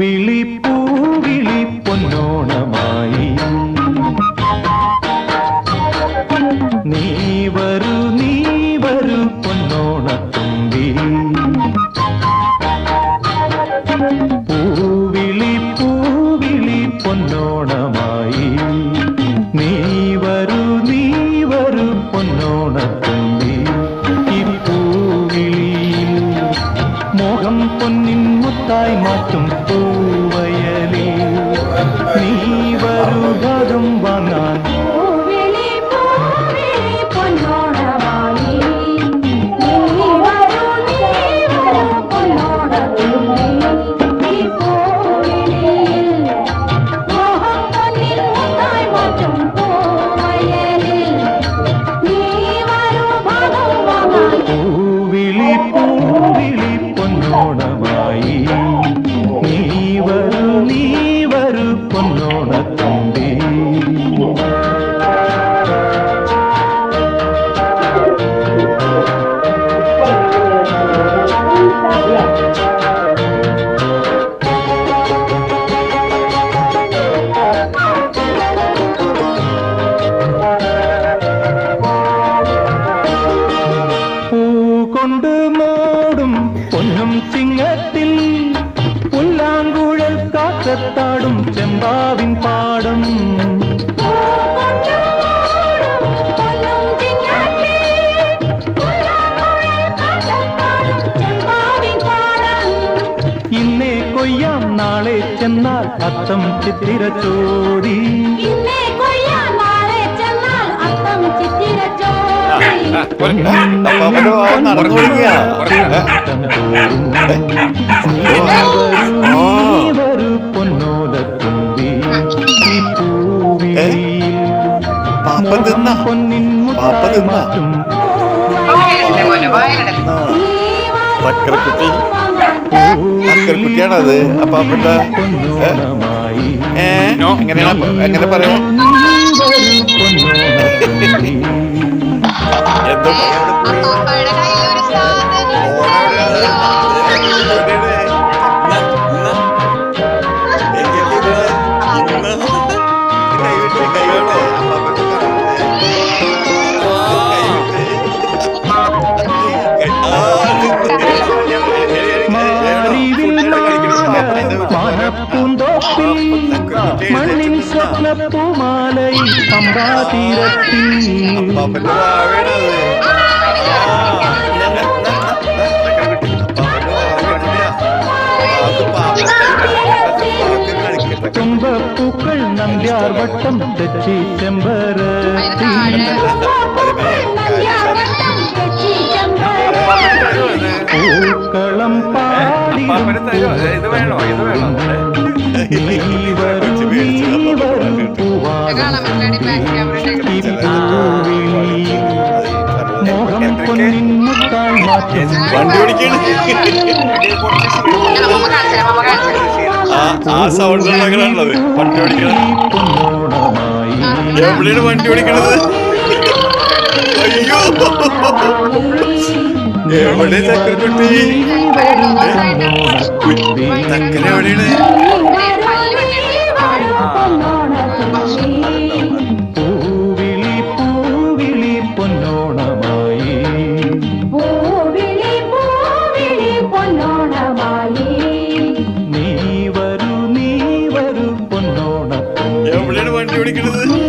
പൂവിളി പൂവിളി പൊന്നോണമായി. നീ വരൂ നീ വരൂ പൊന്നോണത്തുമ്പി പൂവിളി പൂവിളി പൊന്നോണമായി. നീ വരൂ നീ വരൂ പൊന്നോണത്തുമ്പി ഈ പൂവിളിയിൽ മോഹം പൊന്നിൻ മുത്തായി മാറ്റും പൂവയലിൽ ചെമ്പാവിൻ പാടം ഇന്നേ കൊയ്യാം നാളെ ചെന്നാൽ അത്തം ചിത്തിരച്ചോടി നടന്നു പാപ്പ തിന്നാ? പാപ്പ ഏ? എങ്ങനെ പറയാ? എന്തോ മണ്ണിൻ സ്വപ്നപ്പൂമാലയിൽ പമ്പാതീരത്തിൽ തുമ്പപ്പൂക്കൾ നമ്പ്യാർ വട്ടം തെച്ചി ചെമ്പരത്തി പൂക്കളം പാടി വേണോ ഇത് വേണോ? മോഹം പൊന്നിൻ മുത്തായി മാറ്റും. ആ ആ സൗണ്ട് ഉണ്ടാക്കണുള്ളത് വണ്ടി ഓടിക്കണം. എവിടെയാണ് വണ്ടി ഓടിക്കണത്. അയ്യോ. എവിടെ ചക്കരക്കുട്ടി ചക്കര എവിടെയാണ്? அடிக்கிறது